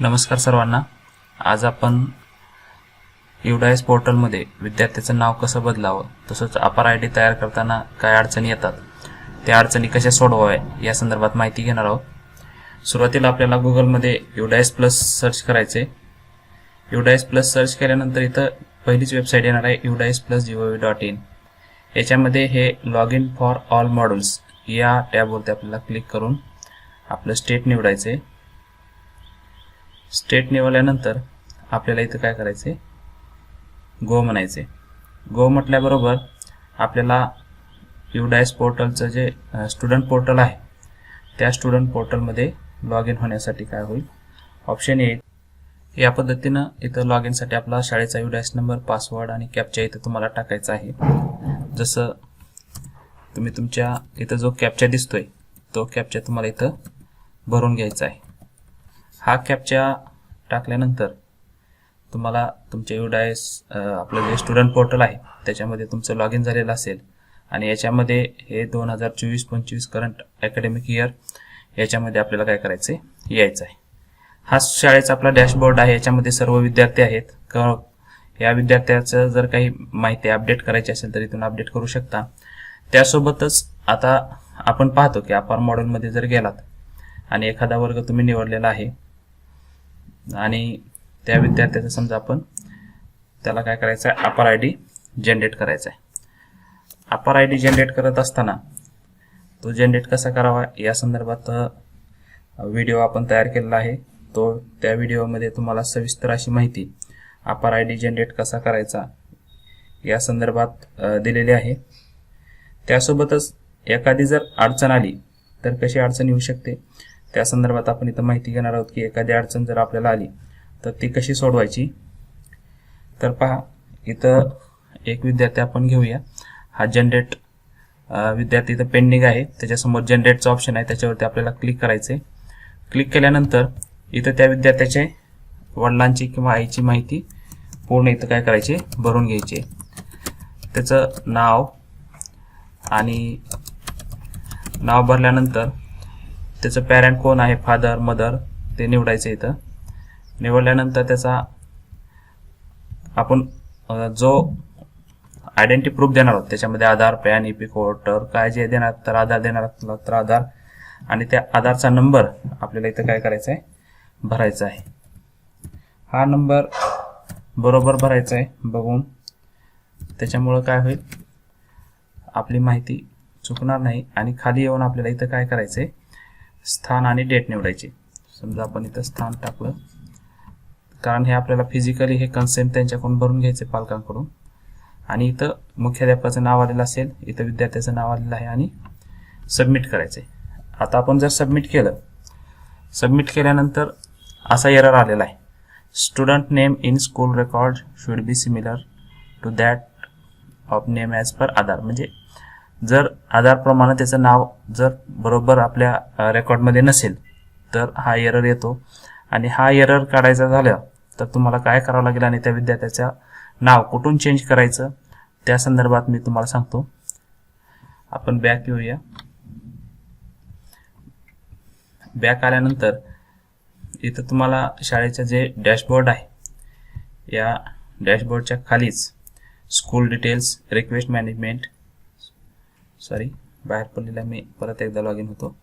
नमस्कार सर्वांना. आज आपण युडायस पोर्टलमध्ये विद्यार्थ्याचं नाव कसं बदलावं तसंच अपार आय डी तयार करताना काय अडचणी येतात त्या अडचणी कशा सोडवाव्या या संदर्भात माहिती घेणार आहोत. सुरुवातीला आपल्याला गुगलमध्ये युडायस प्लस सर्च करायचे युडायस प्लस सर्च केल्यानंतर इथं पहिलीच वेबसाईट येणार आहे UDISE plus G O V dot in. याच्यामध्ये हे log in for all modules या टॅबवरती आपल्याला क्लिक करून आपलं स्टेट निवडायचे स्टेट निवडल्यानंतर आपल्याला इथं काय करायचे गो म्हणायचे गो म्हटल्याबरोबर आपल्याला युडायस पोर्टलचं जे स्टुडंट पोर्टल आहे त्या स्टुडंट पोर्टलमध्ये लॉग इन होण्यासाठी काय होईल? ऑप्शन येईल या पद्धतीनं इथं लॉग इनसाठी आपला शाळेचा युडायस नंबर पासवर्ड आणि कॅपच्या इथं तुम्हाला टाकायचा आहे. जसं तुम्ही तुमच्या इथं जो कॅपचा दिसतोय तो कॅपचा तुम्हाला इथं भरून घ्यायचा आहे. हा कॅपच्या टाकल्यानंतर तुम्हाला तुमचे युडायस आपलं जे स्टुडंट पोर्टल आहे त्याच्यामध्ये तुमचं लॉग इन झालेलं असेल. आणि याच्यामध्ये हे दोन हजार चोवीस पंचवीस करंट अकॅडमिक इयर याच्यामध्ये आपल्याला काय करायचं आहे यायचं आहे हा शाळेचा आपला डॅशबोर्ड आहे याच्यामध्ये सर्व विद्यार्थी आहेत. क या विद्यार्थ्याचं जर काही माहिती अपडेट करायची असेल तर इथून अपडेट करू शकता. त्यासोबतच आता आपण पाहतो की अपार मॉडेलमध्ये जर गेलात आणि एखादा वर्ग तुम्ही निवडलेला आहे आणि त्या विद्यार्थ्याचं समजा आपण त्याला काय करायचं आहे अपार आय डी जनरेट करायचा आहे अपार आय डी जनरेट करत असताना तो जनरेट कसा करावा? या संदर्भात व्हिडिओ आपण तयार केलेला आहे. तो त्या व्हिडिओमध्ये तुम्हाला सविस्तर अशी माहिती अपार आय डी जनरेट कसा करायचा या संदर्भात दिलेली आहे. त्यासोबतच एखादी जर अडचण आली तर कशी अडचण येऊ शकते? त्या संदर्भात आपण इथं माहिती घेणार आहोत की एखादी अडचण जर आपल्याला आली तर ती कशी सोडवायची? तर पहा इथं एक विद्यार्थी आपण घेऊया. हा जनरेट विद्यार्थी इथं पेंडिंग आहे. त्याच्यासमोर जनरेटचा ऑप्शन आहे. त्याच्यावरती आपल्याला क्लिक करायचे क्लिक केल्यानंतर इथं त्या विद्यार्थ्याचे वडिलांची किंवा आईची माहिती पूर्ण इथं काय करायचे? भरून घ्यायचे. त्याचं नाव आणि नाव भरल्यानंतर त्याचं पॅरेंट कोण आहे? फादर मदर ते निवडायचं इथं. निवडल्यानंतर त्याचा आपण जो आयडेंटिटी प्रूफ देणार आहोत त्याच्यामध्ये आधार पॅन इपी कोटर काय जे देणार तर आधार देणार तर आधार. आणि त्या आधारचा नंबर आपल्याला इथं काय करायचा आहे भरायचा आहे. हा नंबर बरोबर भरायचा आहे बघून. त्याच्यामुळं काय होईल? आपली माहिती चुकणार नाही आणि खाली येऊन आपल्याला इथं काय करायचं आहे स्थान आणि डेट निवडायची. समजा आपण इथं स्थान टाकलं. कारण हे आपल्याला फिजिकली हे कन्सेंट त्यांच्याकडून भरून घ्यायचे पालकांकडून. आणि इथं मुख्याध्यापकाचं नाव आलेलं असेल इथं विद्यार्थ्याचं नाव आलेलं आहे आणि सबमिट करायचं आहे आता आपण जर सबमिट केलं सबमिट केल्यानंतर असा एरर आलेला आहे. Student name in school record should be similar to that of name as per Aadhaar. म्हणजे जर आधारप्रमाणे त्याचं नाव जर बरोबर आपल्या रेकॉर्डमध्ये नसेल तर हा एरर येतो. आणि हा एरर काढायचा झाला तर तुम्हाला काय करावं लागेल आणि त्या विद्यार्थ्याचं नाव कुठून चेंज करायचं त्या संदर्भात मी तुम्हाला सांगतो. आपण बॅक येऊया. बॅक आल्यानंतर इथं तुम्हाला शाळेचं जे डॅशबोर्ड आहे या डॅशबोर्डच्या खालीच school details request management sorry बाहेर पडलेला मी. परत एकदा लॉग इन होतो.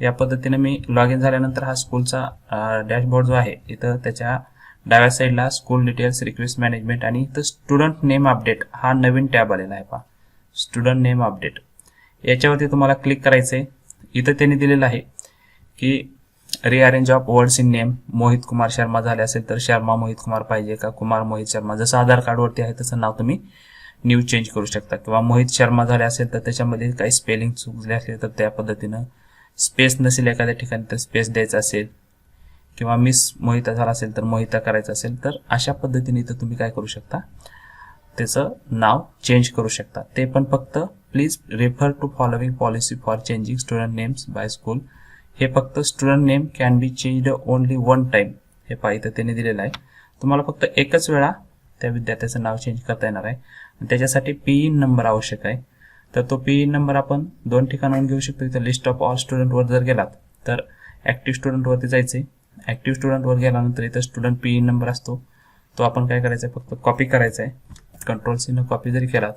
या पद्धतीने मी लॉग इन झाल्यानंतर हा स्कूलचा डॅशबोर्ड जो आहे इथं त्याच्या डाव्या साईडला स्कूल डिटेल्स रिक्वेस्ट मॅनेजमेंट आणि इथं स्टुडंट नेम अपडेट हा नवीन टॅब आलेला आहे पहा. स्टुडंट नेम अपडेट याच्यावरती तुम्हाला क्लिक करायचं आहे इथं त्यांनी दिलेलं आहे की rearrange of words in name Mohit Kumar Sharma झाले असेल तर शर्मा मोहित कुमार पाहिजे का? कुमार मोहित शर्मा. जसं आधार कार्डवरती आहे तसं नाव तुम्ही न्यू चेंज करू शकता. किंवा मोहित शर्मा झाले असेल तर त्याच्यामध्ये काही स्पेलिंग चुकले असेल तर त्या पद्धतीनं स्पेस नसेल एखाद्या ठिकाणी तर स्पेस द्यायचा असेल. किंवा मिस मोहिता झाला असेल तर मोहिता करायचं असेल तर अशा पद्धतीने इथं तुम्ही काय करू शकता? त्याचं नाव चेंज करू शकता. ते पण फक्त please refer to following policy for changing student names by school हे फक्त student name can be changed only one time हे पहा इथं त्याने दिलेलं आहे. तुम्हाला फक्त एकच वेळा त्या विद्यार्थ्याचं नाव चेंज करता येणार आहे. त्याच्यासाठी पी इन नंबर आवश्यक आहे. तर तो पी इन नंबर आपण दोन ठिकाणाहून घेऊ शकतो. इथं लिस्ट ऑफ ऑल स्टुडंटवर जर गेलात तर ॲक्टिव्ह स्टुडंटवरती जायचे ॲक्टिव्ह स्टुडंटवर गेल्यानंतर इथं स्टुडंट पी इन नंबर असतो. तो आपण काय करायचा आहे फक्त कॉपी करायचा आहे कंट्रोल सीनं कॉपी जरी केलात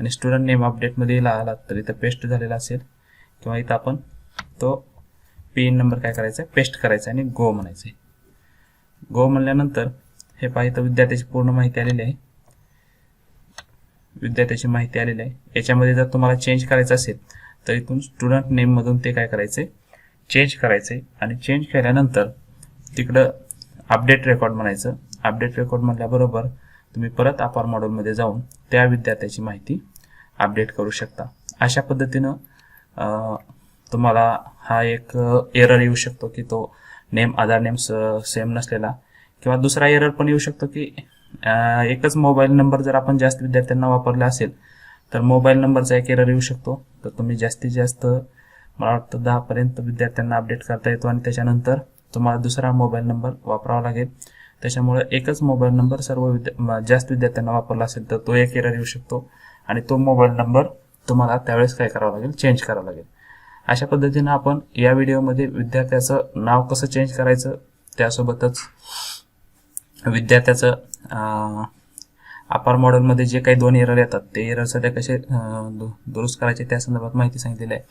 आणि स्टुडंट नेम अपडेटमध्ये आलात तर इथं पेस्ट झालेला असेल. किंवा इथं आपण तो पी नंबर काय करायचा? आहे पेस्ट करायचा आहे आणि गो म्हणायचं. आहे गो म्हणल्यानंतर हे पाहिजे विद्यार्थ्याची पूर्ण माहिती आलेली आहे. विद्यार्थ्याची माहिती आलेली आहे. याच्यामध्ये जर तुम्हाला चेंज करायचं असेल तर इथून स्टुडंट नेममधून ते काय करायचे? चेंज करायचे. आणि चेंज केल्यानंतर तिकडं अपडेट रेकॉर्ड म्हणायचं. अपडेट रेकॉर्ड म्हणल्याबरोबर तुम्ही परत अपार मॉडेलमध्ये जाऊन त्या विद्यार्थ्याची माहिती अपडेट करू शकता. अशा पद्धतीनं तुम्हाला हा एक uh, एरर येऊ शकतो की तो नेम आधार नेम सेम नसलेला. किंवा दुसरा एरर पण येऊ शकतो की uh, एकच मोबाईल नंबर जर आपण जास्त विद्यार्थ्यांना वापरला असेल तर मोबाईल नंबरचा एक एरर येऊ शकतो. तर तुम्ही जास्तीत जास्त मला वाटतं दहापर्यंत विद्यार्थ्यांना अपडेट करता येतो आणि त्याच्यानंतर तुम्हाला दुसरा मोबाईल नंबर वापरावा लागेल. त्याच्यामुळे एकच मोबाईल नंबर सर्व विद्या जास्त विद्यार्थ्यांना वापरला असेल तर तो एक एरर येऊ शकतो. आणि तो मोबाईल नंबर तुम्हाला त्यावेळेस काय करावा लागेल? चेंज करावा लागेल. अशा पद्धतीनं आपण या व्हिडिओमध्ये विद्यार्थ्याचं नाव कसं चेंज करायचं त्यासोबतच विद्यार्थ्याचं अपार मॉडेलमध्ये जे काही दोन एरर येतात ते एरर सध्या कसे दु- दुरुस्त करायचे त्या संदर्भात माहिती सांगितलेली आहे.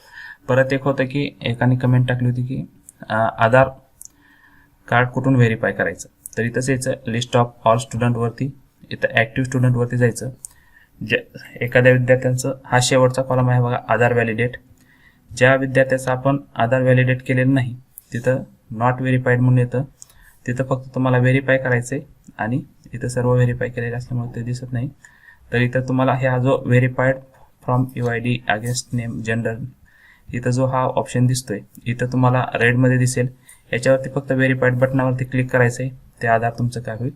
परत एक होतं की एकाने कमेंट टाकली होती की आधार कार्ड कुठून व्हेरीफाय करायचं? तर इथंच यायचं लिस्ट ऑफ ऑल स्टुडंटवरती इथं ॲक्टिव्ह स्टुडंटवरती जायचं. जे एखाद्या विद्यार्थ्यांचं हा शेवटचा कॉलम आहे बघा आधार व्हॅलिडेट ज्या विद्यार्थ्याचं आपण आधार व्हॅलिडेट केलेलं नाही तिथं नॉट व्हेरीफाईड म्हणून येतं. तिथं फक्त तुम्हाला व्हेरीफाय करायचं आहे आणि इथं सर्व व्हेरीफाय केलेलं असल्यामुळे ते दिसत नाही. तर इथं तुम्हाला ह्या जो verified from U I D against name gender इथं जो हा ऑप्शन दिसतोय इथं तुम्हाला रेडमध्ये दिसेल. याच्यावरती फक्त व्हेरीफाईड बटनावरती क्लिक करायचं आहे ते आधार तुमचं काय होईल?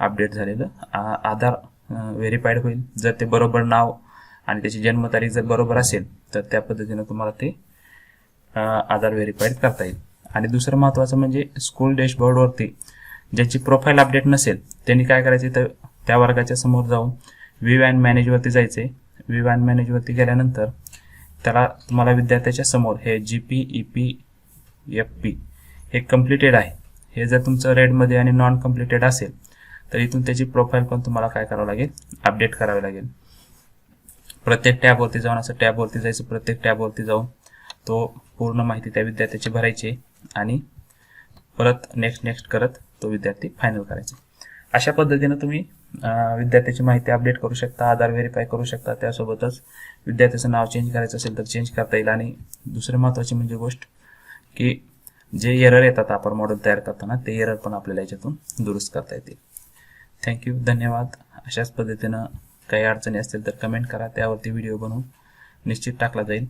अपडेट झालेलं आ- आधार व्हेरीफाईड होईल. जर ते बरोबर नाव आणि त्याची जन्मतारीख जर बरोबर असेल तर त्या पद्धतीनं तुम्हाला ते आधार व्हेरीफाईड करता येईल. आणि दुसरं महत्त्वाचं म्हणजे स्कूल डॅशबोर्डवरती ज्याची प्रोफाईल अपडेट नसेल त्यांनी काय करायचे तर त्या वर्गाच्या समोर जाऊन व्ह्यू अँड मॅनेजवरती जायचे व्ह्यू अँड मॅनेजवरती गेल्यानंतर त्याला तुम्हाला विद्यार्थ्याच्या समोर हे G P E P F P हे कम्प्लिटेड आहे. हे जर तुमचं रेडमध्ये आणि नॉन कम्प्लिटेड असेल तर इथून त्याची प्रोफाईल पण तुम्हाला काय करावं लागेल अपडेट करावी लागेल. प्रत्येक टॅबवरती जाऊन असं टॅबवरती जायचं प्रत्येक टॅबवरती जाऊन तो पूर्ण माहिती त्या विद्यार्थ्याची भरायची आणि परत नेक्स्ट नेक्स्ट करत तो विद्यार्थी फायनल करायचा. अशा पद्धतीनं तुम्ही विद्यार्थ्याची माहिती अपडेट करू शकता आधार व्हेरीफाय करू शकता. त्यासोबतच विद्यार्थ्याचं नाव चेंज करायचं असेल तर चेंज करता येईल. आणि दुसरी महत्त्वाची म्हणजे गोष्ट की जे एरर येतात आपण मॉडेल तयार करताना ते एरर पण आपल्याला याच्यातून दुरुस्त करता येतील. थँक्यू धन्यवाद. अशाच पद्धतीनं काही अडचणी असतील तर कमेंट करा. त्यावरती व्हिडिओ बनवून निश्चित टाकला जाईल.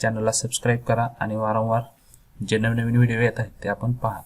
चॅनलला सबस्क्राईब करा आणि वारंवार जे नवीन नवीन व्हिडिओ येत आहेत ते आपण पहा.